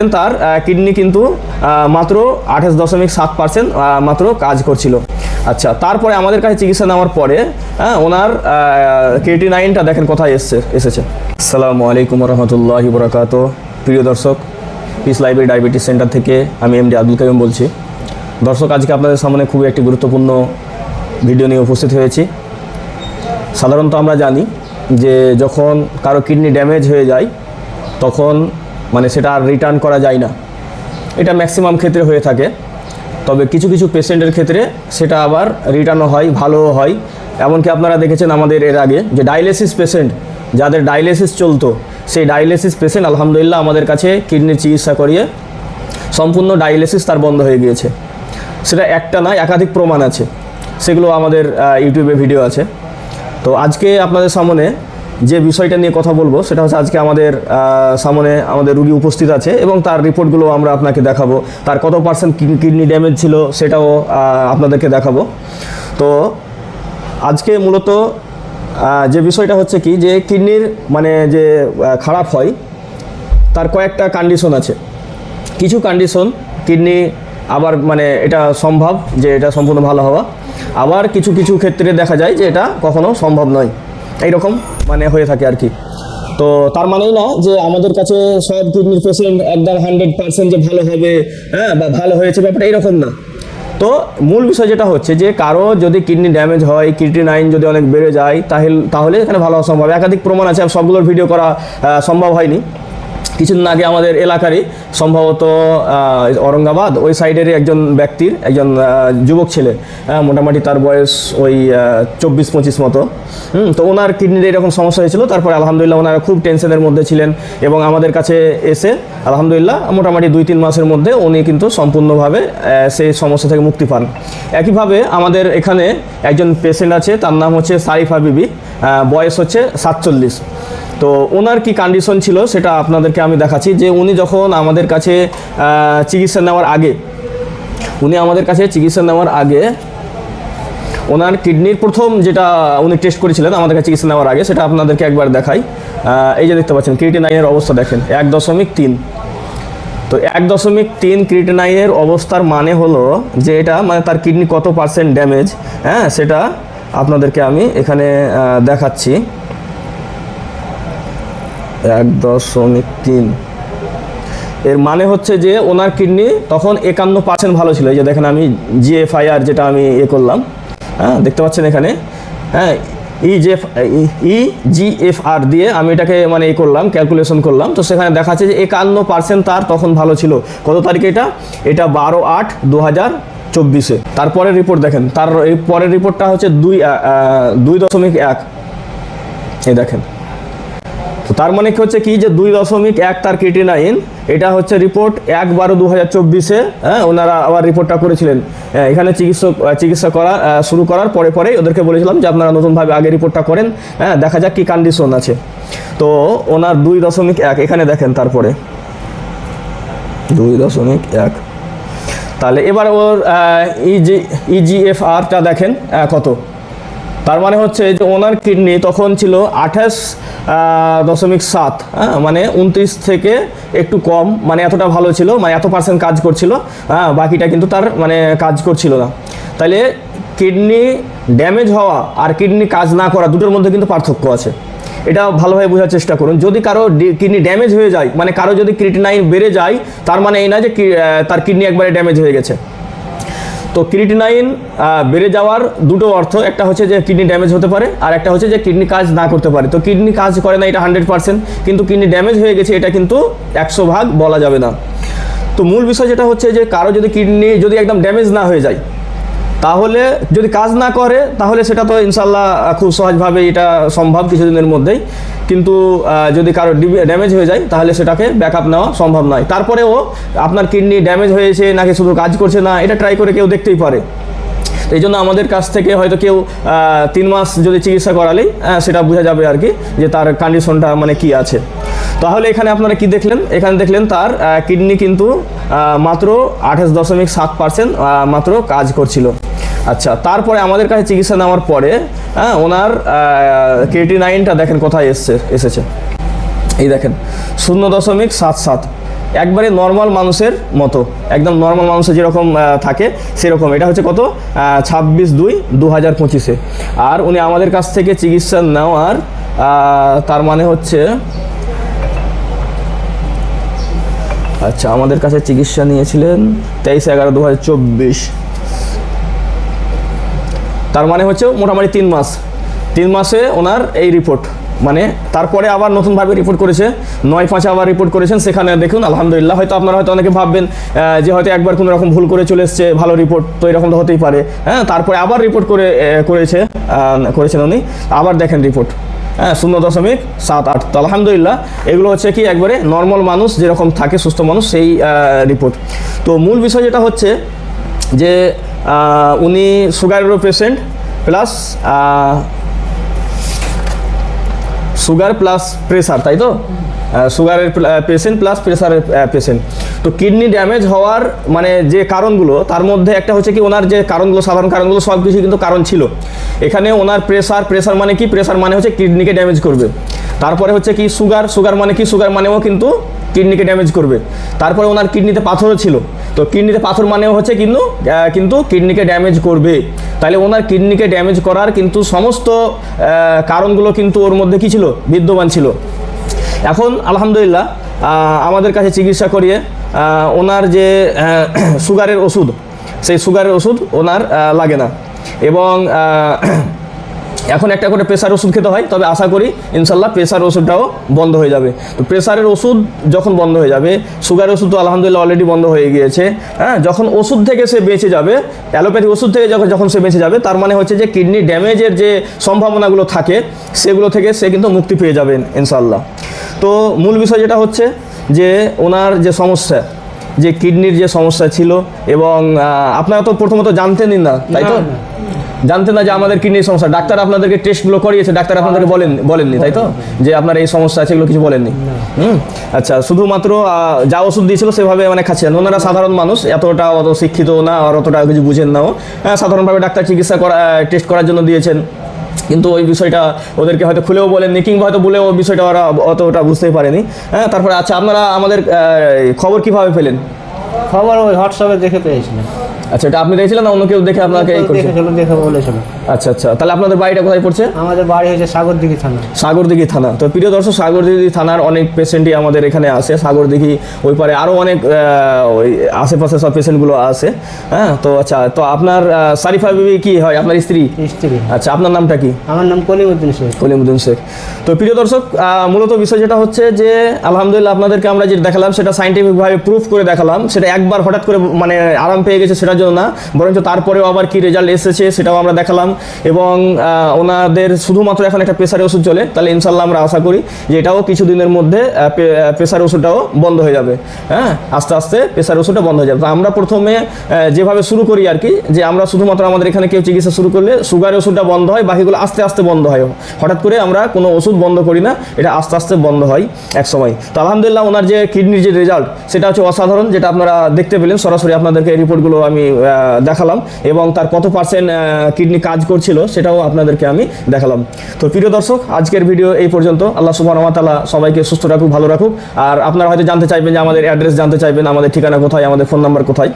তার কিডনি কিন্তু মাত্র আঠাশ দশমিক সাত পার্সেন্ট মাত্র কাজ করছিল। আচ্ছা তারপরে আমাদের কাছে চিকিৎসা নেওয়ার পরে হ্যাঁ ওনার কেটি নাইনটা দেখেন কোথায় এসছে, এসেছে। আসসালামু আলাইকুম রহমতুল্লাহ বরাকাত প্রিয় দর্শক পিস লাইব্রেরি ডায়াবেটিস সেন্টার থেকে আমি এমডি আব্দুল কাইম বলছি। দর্শক, আজকে আপনাদের সামনে খুবই একটি গুরুত্বপূর্ণ ভিডিও নিয়ে উপস্থিত হয়েছি। সাধারণত আমরা জানি যে যখন কারও কিডনি ড্যামেজ হয়ে যায়, তখন মানে সেটা আর রিটার্ন করা যায় না। এটা ম্যাক্সিমাম ক্ষেত্রে হয়ে থাকে। তবে কিছু কিছু পেশেন্টের ক্ষেত্রে সেটা আবার রিটার্নও হয়, ভালোও হয়। এমনকি আপনারা দেখেছেন আমাদের এর আগে যে ডায়ালিসিস পেশেন্ট যাদের ডায়ালিসিস চলতো, সেই ডায়ালিসিস পেশেন্ট আলহামদুলিল্লাহ আমাদের কাছে কিডনির চিকিৎসা করিয়ে সম্পূর্ণ ডায়ালিসিস তার বন্ধ হয়ে গিয়েছে। সেটা একটা নয়, একাধিক প্রমাণ আছে। সেগুলো আমাদের ইউটিউবে ভিডিও আছে। তো আজকে আপনাদের সামনে যে বিষয়টা নিয়ে কথা বলব, সেটা হচ্ছে আজকে আমাদের সামনে আমাদের রুগী উপস্থিত আছে এবং তার রিপোর্টগুলো আমরা আপনাকে দেখাবো। তার কত পার্সেন্ট কিডনি ড্যামেজ ছিল সেটাও আপনাদেরকে দেখাবো। তো আজকে মূলত যে বিষয়টা হচ্ছে কি, যে কিডনির মানে যে খারাপ হয়, তার কয়েকটা কন্ডিশন আছে। কিছু কন্ডিশন কিডনি আবার মানে এটা সম্ভব যে এটা সম্পূর্ণ ভালো হওয়া। আবার কিছু কিছু ক্ষেত্রে দেখা যায় যে এটা কখনো সম্ভব নয়। এইরকম। মানে হয়ে থাকে আর কি। তো তার মানেই না যে আমাদের কাছে সব কিডনির পেশেন্ট একদম হান্ড্রেড পার্সেন্ট যে ভালো হবে হ্যাঁ বা ভালো হয়েছে, ব্যাপারটা এরকম না। তো মূল বিষয় যেটা হচ্ছে যে কারও যদি কিডনি ড্যামেজ হয়, কিডনি নাইন যদি অনেক বেড়ে যায়, তাহলে তাহলে এখানে ভালো সম্ভব। একাধিক প্রমাণ আছে, সবগুলোর ভিডিও করা সম্ভব হয়নি। কিছুদিন আগে আমাদের এলাকারই সম্ভবত আহ, ঔরঙ্গাবাদ ওই সাইডেরই একজন ব্যক্তির একজন যুবক ছেলে মোটামুটি তার বয়স ওই চব্বিশ পঁচিশ মতো। হুম, তো ওনার কিডনির এরকম সমস্যা হয়েছিল তারপরে আলহামদুলিল্লাহ ওনারা খুব টেনশনের মধ্যে ছিলেন এবং আমাদের কাছে এসে আলহামদুলিল্লাহ মোটামুটি দুই তিন মাসের মধ্যে উনি কিন্তু সম্পূর্ণভাবে সেই সমস্যা থেকে মুক্তি পান। একইভাবে আমাদের এখানে একজন পেশেন্ট আছে তার নাম হচ্ছে সারিফা বিবি বয়স হচ্ছে সাতচল্লিশ। তো ওনার কি কন্ডিশন ছিল সেটা আপনাদেরকে আমি দেখাচ্ছি যে উনি যখন আমাদের কাছে চিকিৎসা নেওয়ার আগে, উনি আমাদের কাছে চিকিৎসা নেওয়ার আগে, ওনার কিডনির প্রথম যেটা উনি টেস্ট করেছিলেন আমাদের কাছে চিকিৎসা নেওয়ার আগে, সেটা আপনাদেরকে একবার দেখাই। এই যে দেখতে পাচ্ছেন, ক্রিটিনাইনের অবস্থা দেখেন, এক দশমিক তিন। তো এক দশমিক তিন ক্রিটিনাইনের অবস্থার মানে হলো যে এটা মানে তার কিডনি কত পার্সেন্ট ড্যামেজ হ্যাঁ সেটা আপনাদেরকে আমি এখানে দেখাচ্ছি। এক দশমিক তিন। এর মানে হচ্ছে যে ওনার কিডনি তখন একান্ন পার্সেন্ট ভালো ছিল। এই যে দেখেন আমি জিএফআইআর যেটা আমি এ করলাম হ্যাঁ দেখতে পাচ্ছেন এখানে? হ্যাঁ ই জে ই জিএফআর দিয়ে আমি এটাকে মানে এ করলাম ক্যালকুলেশন করলাম। তো সেখানে দেখাচ্ছে যে একান্ন পার্সেন্ট তার তখন ভালো ছিল। কত তারিখে এটা? এটা বারো আট দু হাজার চব্বিশে। তারপরের রিপোর্ট দেখেন, তার পরের রিপোর্টটা হচ্ছে দুই দুই দশমিক এক। এই দেখেন। তার মানে কি হচ্ছে কি যে দুই দশমিক এক তার কেটি নাইন এটা হচ্ছে রিপোর্ট এক বারো দু হাজার চব্বিশে হ্যাঁ ওনারা আবার রিপোর্টটা করেছিলেন। এখানে চিকিৎসক চিকিৎসা করা শুরু করার পরে পরেই ওদেরকে বলেছিলাম যে আপনারা নতুনভাবে আগে রিপোর্টটা করেন হ্যাঁ দেখা যাক কি কন্ডিশন আছে। তো ওনার দুই দশমিক এক এখানে দেখেন তারপরে। দুই দশমিক এক। তাহলে এবার ওর ইজি ইজিএফআরটা দেখেন আহ, কত? তার মানে হচ্ছে যে ওনার কিডনি তখন ছিল আঠাশ দশমিক সাত হ্যাঁ মানে উনত্রিশ থেকে একটু কম মানে এতটা ভালো ছিল মানে এত পার্সেন্ট কাজ করছিল হ্যাঁ বাকিটা কিন্তু তার মানে কাজ করছিল না। তাহলে কিডনি ড্যামেজ হওয়া আর কিডনি কাজ না করা দুটোর মধ্যে কিন্তু পার্থক্য আছে। এটা ভালোভাবে বোঝার চেষ্টা করুন। যদি কারও কিডনি ড্যামেজ হয়ে যায় মানে কারও যদি ক্রিটিনাইন বেড়ে যায়, তার মানে এই না যে তার কিডনি একবারে ড্যামেজ হয়ে গেছে। তো ক্রিটিনাইন বেড়ে যাওয়ার দুটো অর্থ, একটা হচ্ছে যে কিডনি ড্যামেজ হতে পারে, আর একটা হচ্ছে যে কিডনি কাজ না করতে পারে। তো কিডনি কাজ করে না এটা হান্ড্রেড পার্সেন্ট, কিন্তু কিডনি ড্যামেজ হয়ে গেছে এটা কিন্তু একশো ভাগ বলা যাবে না। তো মূল বিষয় যেটা হচ্ছে যে কারও যদি কিডনি যদি একদম ড্যামেজ না হয়ে যায় তাহলে যদি কাজ না করে, তাহলে সেটা তো ইনশাল্লাহ খুব সহজভাবে এটা সম্ভব কিছুদিনের মধ্যেই। কিন্তু যদি কারও ড্যামেজ হয়ে যায়, তাহলে সেটাকে ব্যাকআপ নেওয়া সম্ভব নয়। তারপরেও আপনার কিডনি ড্যামেজ হয়েছে, নাকি শুধু কাজ করছে না, এটা ট্রাই করে কেউ দেখতেই পারে। এই জন্য আমাদের কাছ থেকে হয়তো কেউ তিন মাস যদি চিকিৎসা করালেই সেটা বোঝা যাবে আর কি, যে তার কন্ডিশনটা মানে কি আছে। তাহলে এখানে আপনারা কি দেখলেন? এখানে দেখলেন তার কিডনি কিন্তু মাত্র আঠাশ দশমিক সাত পার্সেন্ট মাত্র কাজ করছিল। আচ্ছা তারপরে আমাদের কাছে চিকিৎসা নেওয়ার পরে হ্যাঁ ওনার কেটি নাইনটা দেখেন কোথায় এসছে, এসেছে। এই দেখেন, শূন্য দশমিক সাত সাত। একবারে নর্মাল মানুষের মতো, একদম নর্মাল মানুষের যেরকম থাকে, সেরকম। এটা হচ্ছে কত? ছাব্বিশ দুই দু হাজার পঁচিশে। আর উনি আমাদের কাছ থেকে চিকিৎসা নেওয়ার তার মানে হচ্ছে আচ্ছা আমাদের কাছে চিকিৎসা নিয়েছিলেন তেইশ এগারো দু হাজার চব্বিশ। তার মানে হচ্ছে মোটামুটি তিন মাস। তিন মাসে ওনার এই রিপোর্ট মানে তারপরে আবার নতুনভাবে রিপোর্ট করেছে, নয় পাঁচে আবার রিপোর্ট করেছেন, সেখানে দেখুন, আলহামদুলিল্লাহ, হয়তো আপনারা হয়তো অনেকে ভাববেন যে হয়তো একবার কোনো রকম ভুল করে চলে এসছে, ভালো রিপোর্ট তো এরকম তো হতেই পারে। হ্যাঁ তারপরে আবার রিপোর্ট করে করেছে করেছেন উনি, আবার দেখেন রিপোর্ট হ্যাঁ শূন্য দশমিক সাত আট। তো আলহামদুলিল্লাহ, এগুলো হচ্ছে কি একবারে নর্মাল মানুষ, যেরকম থাকে সুস্থ মানুষ, সেই রিপোর্ট তো মূল বিষয় যেটা হচ্ছে যে উনি সুগারেরও patient plus sugar plus pressure, তাই তো? সুগারের পেশেন্ট প্লাস প্রেসারের পেশেন্ট। তো কিডনি ড্যামেজ হওয়ার মানে যে কারণগুলো, তার মধ্যে একটা হচ্ছে কি ওনার যে কারণগুলো, সাধারণ কারণগুলো, সব কিছু কিন্তু কারণ ছিল। এখানে ওনার প্রেসার প্রেসার মানে কি? প্রেসার মানে হচ্ছে কিডনিকে ড্যামেজ করবে। তারপরে হচ্ছে কি সুগার সুগার মানে কি? সুগার মানেও কিন্তু কিডনিকে ড্যামেজ করবে। তারপরে ওনার কিডনিতে পাথরও ছিল। তো কিডনিতে পাথর মানেও হচ্ছে কিন্তু কিন্তু কিডনিকে ড্যামেজ করবে। তাহলে ওনার কিডনিকে ড্যামেজ করার কিন্তু সমস্ত কারণগুলো কিন্তু ওর মধ্যে কী ছিল? বিদ্যমান ছিল। এখন আলহামদুলিল্লাহ আমাদের কাছে চিকিৎসা করিয়ে ওনার যে সুগারের ওষুধ, সেই সুগারের ওষুধ ওনার লাগে না। এবং এখন একটা করে প্রেসার ওষুধ খেতে হয়, তবে আশা করি ইনশাল্লাহ প্রেসার ওষুধটাও বন্ধ হয়ে যাবে। তো প্রেসারের ওষুধ যখন বন্ধ হয়ে যাবে সুগার ওষুধ তো আলহামদুলিল্লাহ অলরেডি বন্ধ হয়ে গিয়েছে হ্যাঁ যখন ওষুধ থেকে সে বেঁচে যাবে, অ্যালোপ্যাথি ওষুধ থেকে যখন যখন সে বেঁচে যাবে, তার মানে হচ্ছে যে কিডনি ড্যামেজের যে সম্ভাবনাগুলো থাকে, সেগুলো থেকে সে কিন্তু মুক্তি পেয়ে যাবেন ইনশাল্লাহ তো মূল বিষয় যেটা হচ্ছে যে ওনার যে সমস্যা, যে কিডনির যে সমস্যা ছিল এবং আপনারা তো প্রথমত জানতেনই না, তাই তো। জানতেন না যে আমাদের কিডনির সমস্যা। ডাক্তার আপনাদেরকে টেস্টগুলো করিয়েছে ডাক্তার আপনাদেরকে বলেন বলেননি তাই তো? যে আপনার এই সমস্যা আছে এগুলো কিছু বলেননি। হুম? আচ্ছা শুধুমাত্র যা ওষুধ দিয়েছিল সেভাবে মানে খাচ্ছেন ওনারা সাধারণ মানুষ এতটা অত শিক্ষিত না আর অতটা কিছু বুঝেন নাও হ্যাঁ সাধারণভাবে ডাক্তার চিকিৎসা করা টেস্ট করার জন্য দিয়েছেন। কিন্তু ওই বিষয়টা ওদেরকে হয়তো খুলেও বলেননি কিংবা হয়তো বলেও ওই বিষয়টা ওরা অতটা বুঝতেই পারেনি। হ্যাঁ তারপরে আচ্ছা আপনারা আমাদের খবর কীভাবে পেলেন? খবর ওই হোয়াটসঅ্যাপে দেখে পেয়েছিলাম। আচ্ছা এটা আপনি দেখছিলেন না? অন্য কেউ দেখে আপনাকে এই করছে? দেখে বলেছিল আচ্ছা আচ্ছা। তাহলে আপনাদের বাড়িটা কোথায় পড়ছে? আমাদের বাড়ি হচ্ছে সাগরদিঘি থানা। সাগরদিঘি থানা। তো প্রিয় দর্শক সাগরদিঘি থানার অনেক পেশেন্টই আমাদের এখানে আসে সাগরদিঘি ওই পারে আরও অনেক ওই আশেপাশে সব পেশেন্টগুলো আসে হ্যাঁ তো আচ্ছা তো আপনার সারিফা বিবি কি হয়? আপনার স্ত্রী? স্ত্রী। আচ্ছা আপনার নামটা কি? আমার নাম কলিমুদ্দিন শেখ। কলিমুদ্দিন শেখ। তো প্রিয় দর্শক আহ, মূলত বিষয় যেটা হচ্ছে যে আলহামদুলিল্লাহ আপনাদেরকে আমরা যেটা দেখালাম সেটা সাইন্টিফিকভাবে প্রুফ করে দেখালাম। সেটা একবার হঠাৎ করে মানে আরাম পেয়ে গেছে সেটার জন্য না, বরঞ্চ তারপরেও আবার কি রেজাল্ট এসেছে সেটাও আমরা দেখালাম এবং ওনাদের শুধুমাত্র এখন একটা প্রেসারের ওষুধ চলে, তাহলে ইনশাল্লাহ আমরা আশা করি যে এটাও কিছুদিনের মধ্যে প্রেসার ওষুধটাও বন্ধ হয়ে যাবে। হ্যাঁ আস্তে আস্তে প্রেসার ওষুধটা বন্ধ হয়ে যাবে। তো আমরা প্রথমে যেভাবে শুরু করি আর কি, যে আমরা শুধুমাত্র আমাদের এখানে কেউ চিকিৎসা শুরু করলে সুগার ওষুধটা বন্ধ হয়, বাকিগুলো আস্তে আস্তে বন্ধ হয়। হঠাৎ করে আমরা কোনো ওষুধ বন্ধ করি না, এটা আস্তে আস্তে বন্ধ হয় এক সময়। তো আলহামদুলিল্লাহ ওনার যে কিডনির যে রেজাল্ট সেটা হচ্ছে অসাধারণ, যেটা আপনারা দেখতে পেলেন। সরাসরি আপনাদেরকে রিপোর্টগুলো আমি দেখালাম এবং তার কত পার্সেন্ট কিডনি কাজ করছিল সেটাও আপনাদেরকে আমি দেখালাম। তো প্রিয় দর্শক, আজকের ভিডিও এই পর্যন্ত। আল্লাহ সুবাহ তালা সবাইকে সুস্থ রাখুক, ভালো রাখুক। আর আপনারা হয়তো জানতে চাইবেন যে আমাদের অ্যাড্রেস জানতে চাইবেন, আমাদের ঠিকানা কোথায়, আমাদের ফোন নাম্বার কোথায়।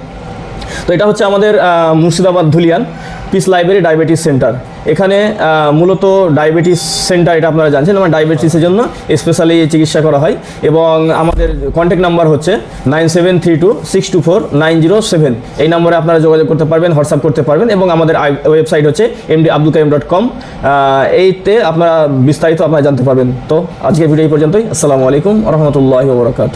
তো এটা হচ্ছে আমাদের Murshidabad Dhulian peace library diabetes centre এখানে মূলত ডায়াবেটিস সেন্টার এটা আপনারা জানছেন, আমার ডায়াবেটিসের জন্য স্পেশালি চিকিৎসা করা হয়। এবং আমাদের কন্ট্যাক্ট নাম্বার হচ্ছে nine seven three two six two four nine zero seven এই নম্বরে আপনারা যোগাযোগ করতে পারবেন, হোয়াটসঅ্যাপ করতে পারবেন এবং আমাদের ওয়েবসাইট হচ্ছে এমডি আব্দুল কাইম কম এইতে আপনারা বিস্তারিত আপনারা জানতে পারবেন। তো আজকের ভিডিও পর্যন্তই। আসসালামু আলাইকুম রহমতুল্লাহ বরকাত